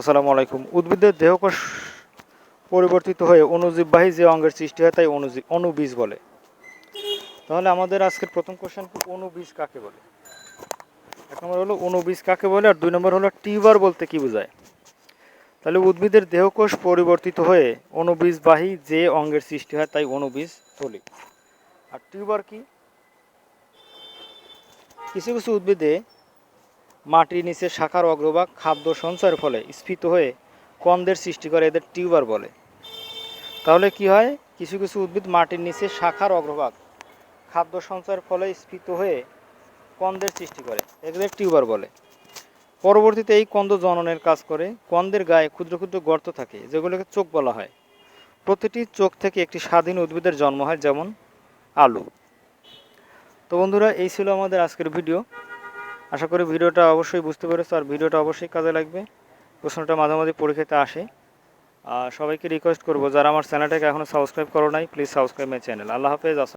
আসসালামু আলাইকুম। উদ্ভিদের দেহকোষ পরিবর্তিত হয়ে অণুজীববাহী যে অঙ্গের সৃষ্টি হয় তাই অণুজীব অণুবীজ বলে। তাহলে আমাদের আজকের প্রথম কোশ্চেন অণুবীজ কাকে বলে? এক নম্বর হলো অণুবীজ কাকে বলে আর দুই নম্বর হলো টিউবার বলতে কি বোঝায়? তাহলে উদ্ভিদের দেহকোষ পরিবর্তিত হয়ে অণুবীজবাহী যে অঙ্গের সৃষ্টি হয় তাই অণুবীজ বলি। আর টিউবার কি? কিছু কিছু উদ্ভিদে মাটির নিচে শাখার অগ্রভাগ খাদ্য সঞ্চয়ের ফলে স্ফীত হয়ে কন্দের সৃষ্টি করে এদের টিউবার বলে। তাহলে কি হয়? কিছু কিছু উদ্ভিদ মাটির নিচে শাখার অগ্রভাগ খাদ্য সঞ্চয়ের ফলে স্ফীত হয়ে কন্দের সৃষ্টি করে, এদের টিউবার বলে। পরবর্তীতে এই কন্দ জননের কাজ করে, কন্দের গায়ে ক্ষুদ্র ক্ষুদ্র গর্ত থাকে, যেগুলোকে চোখ বলা হয়। প্রতিটি চোখ থেকে একটি স্বাধীন উদ্ভিদের জন্ম হয়, যেমন আলু। তো বন্ধুরা, এই ছিল আমাদের আজকের ভিডিও। আশা করি ভিডিওটা অবশ্যই বুঝতে পেরেছ আর ভিডিওটা অবশ্যই কাজে লাগবে। প্রশ্নটা মাঝে মাঝে পরীক্ষাতে আসে। আর সবাইকে রিকোয়েস্ট করব, যারা আমার চ্যানেলটাকে এখনও সাবস্ক্রাইব করো নাই প্লিজ সাবস্ক্রাইব মাই চ্যানেল আল্লাহ হাফেজ